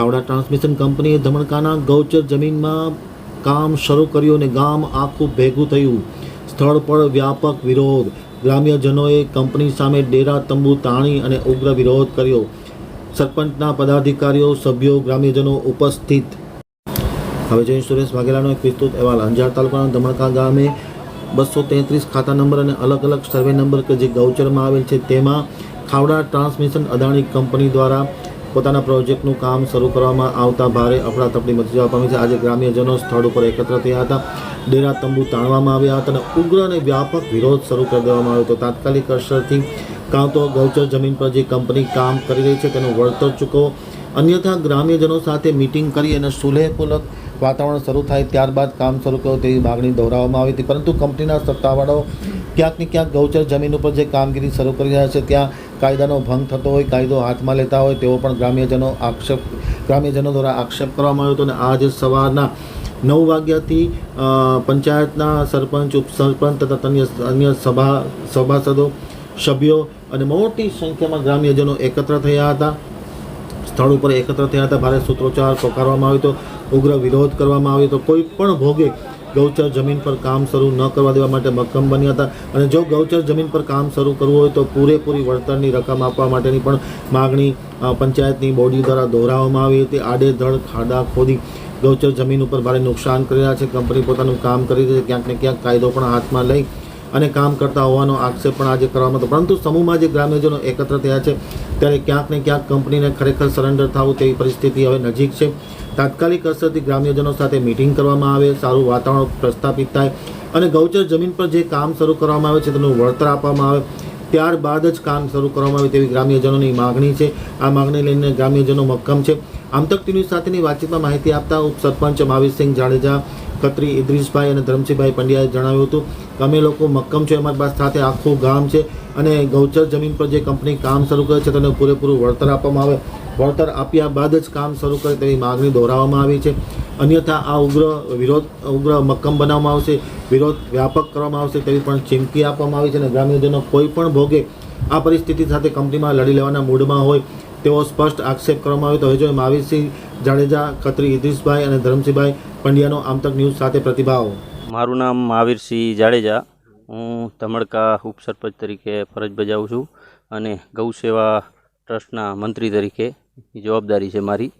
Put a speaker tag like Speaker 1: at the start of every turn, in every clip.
Speaker 1: Khavda transmission કંપનીએ ધમણકાના ગૌચર જમીનમાં કામ શરૂ કર્યું અને ગામ આખું ભેગું થયું. સ્થળ પર વ્યાપક વિરોધ. ગ્રામ્યજનોએ કંપની સામે ડેરા, તંબુ તાણી અને ઉગ્ર વિરોધ કર્યો. સરપંચના પદાધિકારીઓ, સભ્યો, ગ્રામ્યજનો ઉપસ્થિત. હવે જય સુરેશ વાઘેલાનો એક વિસ્તૃત અહેવાલ. અંજાર તાલુકાના ધમણકા ગામે બસો તેત્રીસ ખાતા નંબર અને અલગ અલગ સર્વે નંબર કે જે ગૌચરમાં આવેલ છે તેમાં ખાવડા ટ્રાન્સમિશન અદાણી કંપની દ્વારા પોતાના પ્રોજેક્ટનું કામ શરૂ કરવામાં આવતા ભારે અફડાતફડી મચી જવા પામી છે. આજે ગ્રામ્યજનો સ્થળ ઉપર એકત્ર થયા હતા. ડેરા તંબુ તાણવામાં આવ્યા હતા અને ઉગ્ર અને વ્યાપક વિરોધ શરૂ કરી દેવામાં આવ્યો હતો. તાત્કાલિક અસરથી કાં તો ગૌચર જમીન પર જે કંપની કામ કરી રહી છે તેનું વળતર ચૂકવો. અન્યથા ગ્રામ્યજનો સાથે મિટિંગ કરી અને સુલેહપૂર્વક વાતાવરણ શરૂ થાય ત્યારબાદ કામ શરૂ કરો તેવી માગણી દોહરાવવામાં આવી હતી. પરંતુ કંપનીના સત્તાવાળાઓ ક્યાંક ને ક્યાંક ગૌચર જમીન ઉપર જે કામગીરી શરૂ કરી રહ્યા છે, ત્યાં કાયદાનો ભંગ થતો હોય, કાયદો હાથમાં લેતા હોય, તેવો પણ ગ્રામ્યજનો આક્ષેપ, ગ્રામ્યજનો દ્વારા આક્ષેપ કરવામાં આવ્યો હતો અને આજે સવારના નવ વાગ્યાથી પંચાયતના સરપંચ, ઉપસરપંચ તથા અન્ય અન્ય સભા, સભાસદો, સભ્યો અને મોટી સંખ્યામાં ગ્રામ્યજનો એકત્ર થયા હતા. સ્થળ ઉપર એકત્ર થયા હતા. ભારે સૂત્રોચ્ચાર પોકારવામાં આવ્યો હતો. ઉગ્ર વિરોધ કરવામાં આવ્યો હતો. કોઈ પણ ભોગે ગૌચર જમીન પર કામ શરૂ ન કરવા દેવા માટે મક્કમ બન્યા હતા. અને જો ગૌચર જમીન પર કામ શરૂ કરવું હોય તો પૂરેપૂરી વળતરની રકમ આપવા માટેની પણ માગણી પંચાયતની બોડી દ્વારા દોહરાવવામાં આવી હતી. આડેધડ ખાડા ખોદી ગૌચર જમીન ઉપર ભારે નુકસાન કરી રહ્યા છે. કંપની પોતાનું કામ કરી રહી છે. ક્યાંક ને ક્યાંક કાયદો પણ હાથમાં લઈ અને કામ કરતા હોવાનો આક્ષેપ પણ આજે કરવામાં હતો પરંતુ સમૂહમાં જે ગ્રામ્યજનો એકત્ર થયા છે, ત્યારે ક્યાંક ને ક્યાંક કંપનીને ખરેખર સરેન્ડર થવું તેવી પરિસ્થિતિ હવે નજીક છે. તાત્કાલિક અસરથી ગ્રામ્યજનો સાથે મિટિંગ કરવામાં આવે, સારું વાતાવરણ પ્રસ્થાપિત થાય અને ગૌચર જમીન પર જે કામ શરૂ કરવામાં આવે છે તેનું વળતર આપવામાં આવે. ત્યારબાદ જ કામ શરૂ કરવામાં આવે તેવી ગ્રામ્યજનોની માગણી છે. આ માગણી લઈને ગ્રામ્યજનો મક્કમ છે. આમતક ટીવી સાથેની વાતચીતમાં માહિતી આપતા ઉપસરપંચ મહાવીરસિંહ જાડેજા, ખત્રી ઇદ્રીશભાઈ અને ધરમસિંહભાઈ પંડ્યાએ જણાવ્યું હતું કે અમે લોકો મક્કમ છે અમારી પાસે સાથે આખું ગામ છે અને ગૌચર જમીન પર જે કંપની કામ શરૂ કરે છે તેને પૂરેપૂરું વળતર આપવામાં આવે. વળતર આપ્યા બાદ જ કામ શરૂ કરે તેવી માગણી દોહરાવવામાં આવી છે. અન્યથા આ ઉગ્ર વિરોધ, ઉગ્ર મક્કમ બનાવવામાં આવશે. વિરોધ વ્યાપક કરવામાં આવશે તેવી પણ ચીમકી આપવામાં આવી છે અને ગ્રામ્યજનો કોઈ પણ ભોગે આ પરિસ્થિતિ સાથે કંપનીમાં લડી લેવાના મૂડમાં હોય તેવો સ્પષ્ટ આક્ષેપ કરવામાં આવ્યો તો હજુ જો જાડેજા ખત્રી ઇદ્રીસભાઈ અને ધરમસિંહભાઈ પંડ્યાનો આમતક ન્યૂઝ સાથે પ્રતિભાવ.
Speaker 2: મારું નામ મહાવીરસિંહ જાડેજા. હું ધમડકા ઉપસરપંચ તરીકે ફરજ બજાવું છું અને ગૌ સેવા ટ્રસ્ટના મંત્રી તરીકે જવાબદારી છે મારી.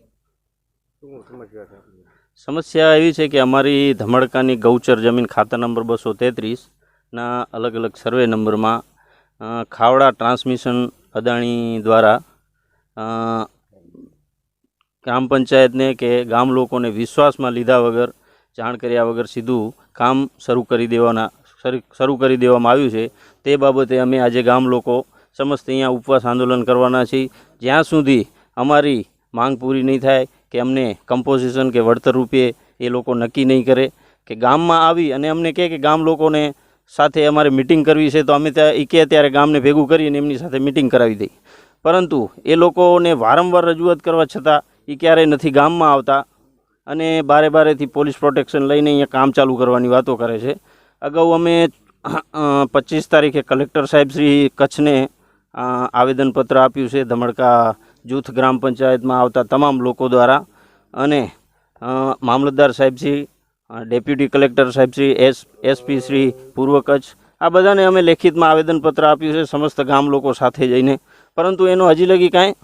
Speaker 2: સમસ્યા એવી છે કે અમારી ધમડકાની ગૌચર જમીન ખાતા નંબર બસો તેત્રીસના અલગ અલગ સર્વે નંબરમાં ખાવડા ટ્રાન્સમિશન અદાણી દ્વારા ગ્રામ પંચાયતને કે ગામ લોકોને વિશ્વાસમાં લીધા વગર જાણ કર્યા વગર સીધું કામ શરૂ કરી દેવાના શરૂ- શરૂ કરી દેવામાં આવ્યું છે. તે બાબતે અમે આજે ગામ લોકો સમસ્ત અહીંયા ઉપવાસ આંદોલન કરવાના છીએ. જ્યાં સુધી અમારી માંગ પૂરી નહીં થાય કે અમને કમ્પોઝિશન કે વળતર રૂપે એ લોકો નક્કી નહીં કરે. કે ગામમાં આવી અને અમને કહે કે ગામ લોકોને સાથે અમારે મિટિંગ કરવી છે તો અમે ત્યાં એ કહે ત્યારે ગામને ભેગું કરીને એમની સાથે મિટિંગ કરાવી દઈ પરંતુ એ લોકોને વારંવાર રજૂઆત કરવા છતાં એ ક્યારેય નથી ગામમાં આવતા અને બારે બારેથી પોલીસ પ્રોટેક્શન લઈને અહીંયા કામ ચાલુ કરવાની વાતો કરે છે. અગાઉ અમે પચીસ તારીખે કલેક્ટર સાહેબ શ્રી કચ્છને આવેદનપત્ર આપ્યું છે ધમડકા જૂથ ગ્રામ પંચાયતમાં આવતા તમામ લોકો દ્વારા અને મામલતદાર સાહેબશ્રી ડેપ્યુટી કલેક્ટર સાહેબશ્રી એસ, એસપી શ્રી, પૂર્વ કચ્છ, આ બધાને અમે લેખિતમાં આવેદનપત્ર આપ્યું છે, સમસ્ત ગામ લોકો સાથે જઈને. પરંતુ એનો હજી લગી કાંઈ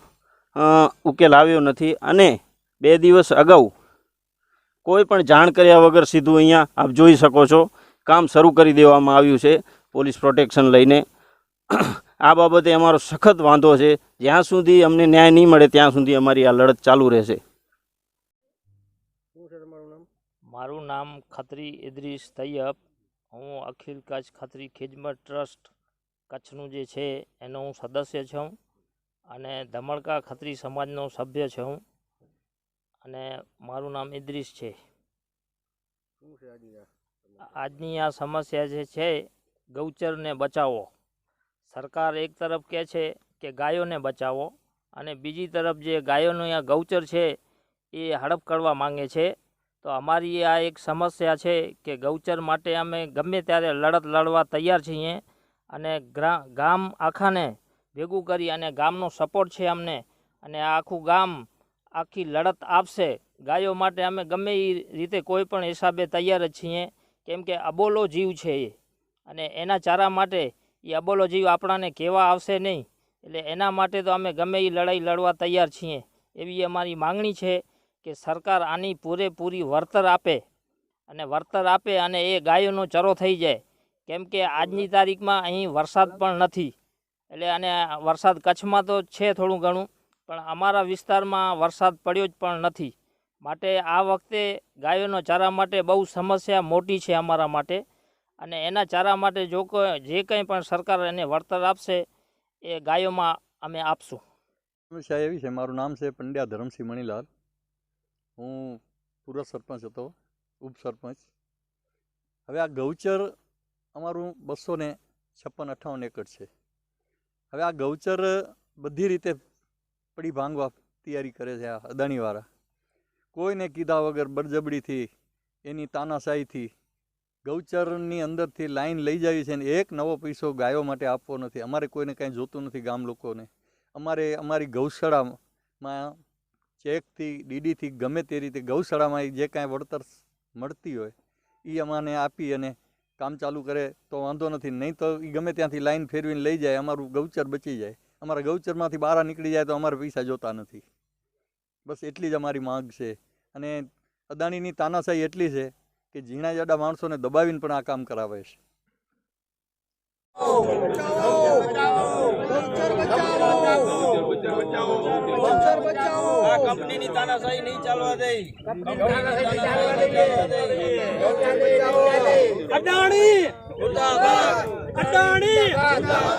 Speaker 2: ઉકેલ આવ્યો નથી. અને બે દિવસ અગાઉ કોઈ પણ જાણ કર્યા વગર સીધું અહીંયા આપ જોઈ શકો છો. કામ શરૂ કરી દેવામાં આવ્યું છે, પોલીસ પ્રોટેક્શન લઈને. આ બાબતે અમારો સખત વાંધો છે. જ્યાં સુધી અમને ન્યાય નહીં મળે ત્યાં સુધી અમારી આ લડત ચાલુ રહેશે.
Speaker 3: મારું નામ ખત્રી ઇદ્રીસ તૈયબ. હું અખિલ કચ્છ ખત્રી ખિદમત ટ્રસ્ટ કચ્છનું જે છે એનો હું સદસ્ય છું અને ધમડકા ખત્રી સમાજનો સભ્ય છું અને મારું નામ ઇદ્રીસ છે. આજની આ સમસ્યા જે છે ગૌચરને બચાવો. સરકાર એક તરફ કહે છે કે ગાયોને બચાવો અને બીજી તરફ જે ગાયોનું આ ગૌચર છે એ હડપ કરવા માંગે છે, તો અમારી આ એક સમસ્યા છે કે ગૌચર માટે અમે ગમે ત્યારે લડત લડવા તૈયાર છીએ અને ગામ આખાને ભેગું કરી અને ગામનો સપોર્ટ છે અમને અને આખું ગામ આખી લડત આપશે. ગાયો માટે અમે ગમે એ રીતે કોઈ પણ હિસાબે તૈયાર જ છીએ, કેમ કે અબોલો જીવ છે એ અને એના ચારા માટે એ અબોલો જીવ આપણાને કહેવા આવશે નહીં. એટલે એના માટે તો અમે ગમે એ લડાઈ લડવા તૈયાર છીએ. એવી અમારી માંગણી છે કે સરકાર આની પૂરેપૂરી વળતર આપે અને વળતર આપે અને એ ગાયોનો ચરો થઈ જાય. કેમ કે આજની તારીખમાં અહીં વરસાદ પણ નથી. એટલે અને વરસાદ કચ્છમાં તો છે થોડું ઘણું, પણ અમારા વિસ્તારમાં વરસાદ પડ્યો જ પણ નથી. માટે આ વખતે ગાયોનો ચારા માટે બહુ સમસ્યા મોટી છે અમારા માટે. અને એના ચારા માટે જો જે કંઈ પણ સરકાર એને વળતર આપશે, એ ગાયોમાં અમે આપશું.
Speaker 4: સમસ્યા એવી છે, મારું નામ છે પંડ્યા ધરમસિંહ મણીલાલ. હું પૂર્વ સરપંચ હતો ઉપસરપંચ હવે આ ગૌચર અમારું બસો ને છપ્પન અઠ્ઠાવન એકર છે. હવે આ ગૌચર બધી રીતે પડી ભાંગવા તૈયારી કરે છે આ અદાણીવાળા. કોઈને કીધા વગર બળજબડીથી એની તાનાશાહીથી ગૌચરની અંદરથી લાઈન લઈ જાય છે ને એક નવો પૈસો ગાયો માટે આપવો નથી. અમારે કોઈને કાંઈ જોતું નથી ગામ લોકોને. અમારે, અમારી ગૌશાળામાં ચેકથી, ડીડીથી ગમે તે રીતે ગૌશાળામાં જે કાંઈ વળતર મળતી હોય એ અમાને આપી અને કામ ચાલુ કરે તો વાંધો નથી. નહીં તો એ ગમે ત્યાંથી લાઈન ફેરવીને લઈ જાય, અમારું ગૌચર બચી જાય. અમારા ગૌચરમાંથી બહાર નીકળી જાય તો અમારે પૈસા જોતા નથી. બસ એટલી જ અમારી માંગ છે. અને અદાણીની તાનાશાહી એટલી છે કે ઝીણા જાડા માણસોને દબાવીને પણ આ કામ કરાવે છે.
Speaker 5: અડાણી